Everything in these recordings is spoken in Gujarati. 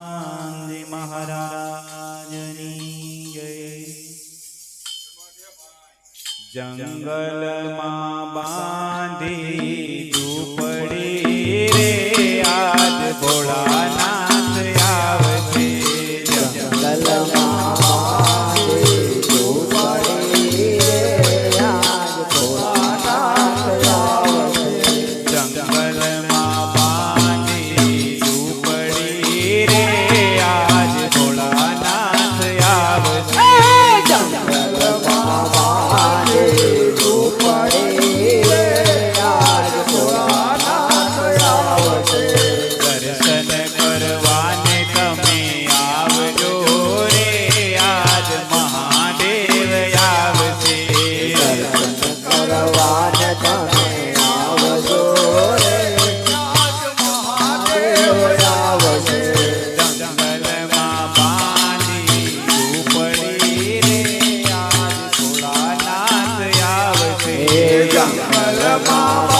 ગાંધી મહારાજની જય. જંગલમાં બાંધી ઝૂંપડી રે આજ ભોળાના Shama.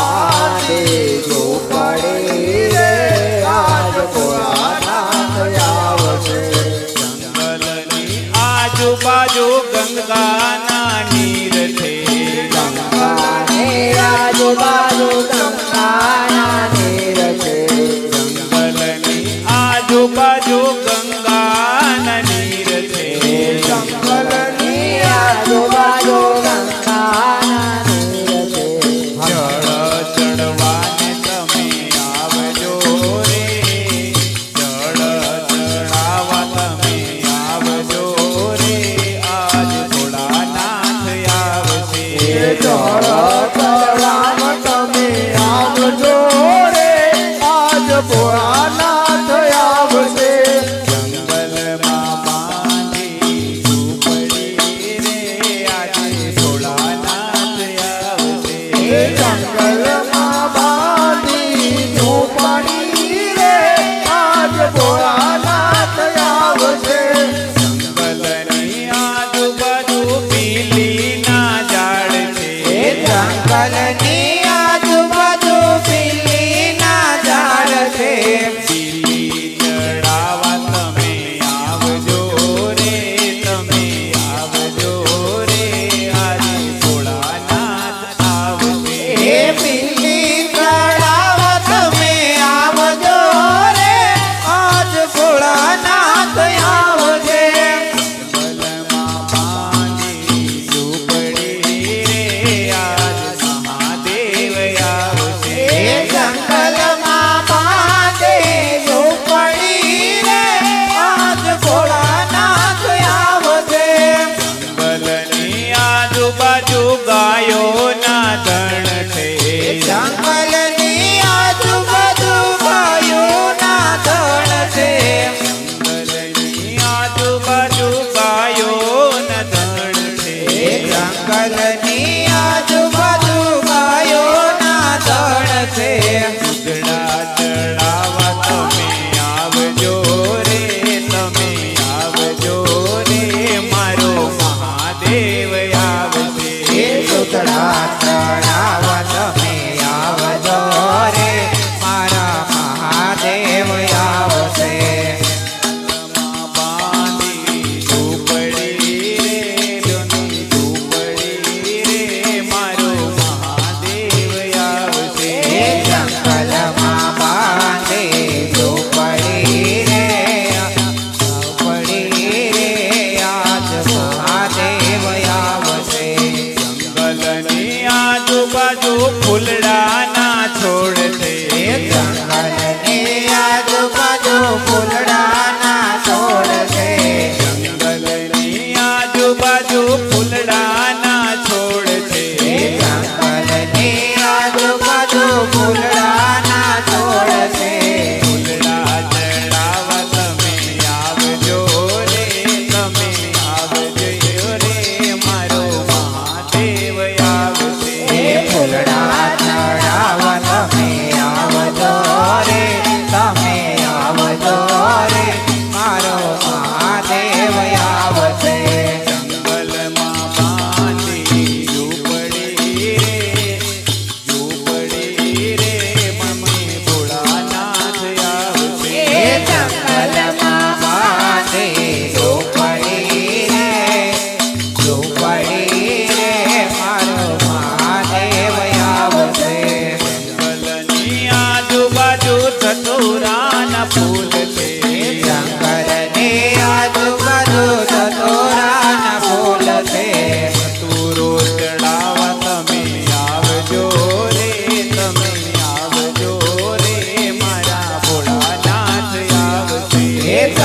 આજુબાજુ ફૂલડાના છોડ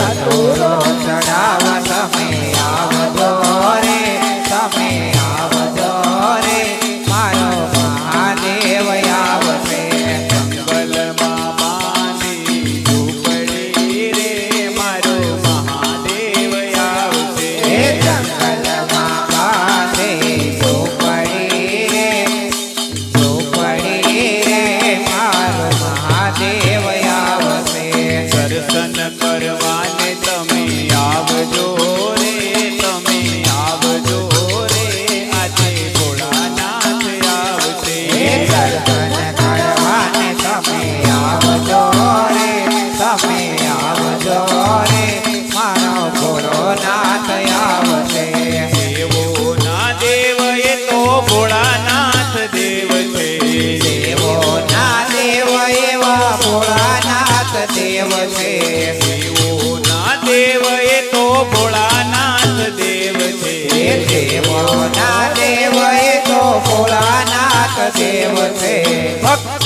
ધતુરો ચડાવા તમે આવજો રે તમે આવજો રે મારો મહાદેવ આવશે જંગલમાં માની ઝૂંપડી રે મારો મહાદેવ આવશે જંગલમાં માને ઝૂંપડી રે ઝૂંપડી રે મારો મહાદેવ આવશે દર્શન આવજો રે તમે આવજો રે મારો ભોળો નાથ આવશે દેવો ના દેવ એ તો ભોળાનાથ દેવ છે દેવો ના દેવ એવા ભોળાનાથ દેવ છે દેવો ના દેવ એ તો ભોળાનાથ દેવ છે દેવો ના દેવ છે ભક્ત